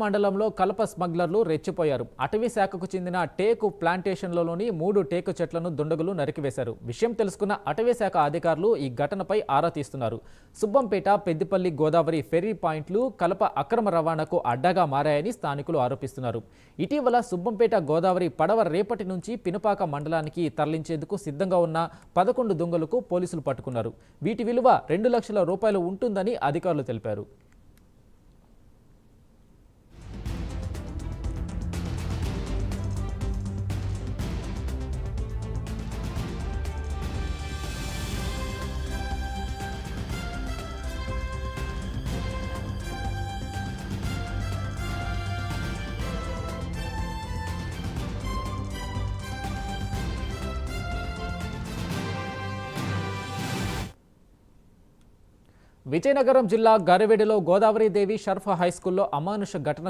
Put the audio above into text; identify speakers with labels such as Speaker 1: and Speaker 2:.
Speaker 1: మండలంలో కలప స్మగ్లర్లు రెచ్చిపోయారు. అటవీ శాఖకు చెందిన టేకు ప్లాంటేషన్లలోని మూడు టేకు చెట్లను దుండగులు నరికివేశారు. విషయం తెలుసుకున్న అటవీ శాఖ అధికారులు ఈ ఘటనపై ఆరా తీస్తున్నారు. సుబ్బంపేట పెద్దిపల్లి గోదావరి ఫెర్రీ పాయింట్లు కలప అక్రమ రవాణాకు అడ్డాగా మారాయని స్థానికులు ఆరోపిస్తున్నారు. ఇటీవల సుబ్బంపేట గోదావరి పడవ రేపటి నుంచి పినపాక మండలానికి తరలించేందుకు సిద్ధంగా ఉన్న పదకొండు దొంగలకు పోలీసులు పట్టుకున్నారు. వీటి విలువ రెండు లక్షల రూపాయలు ఉంటుందని అధికారులు తెలిపారు. విజయనగరం జిల్లా గరివెడిలో గోదావరి దేవి షర్ఫ్ హై స్కూల్లో అమానుష ఘటన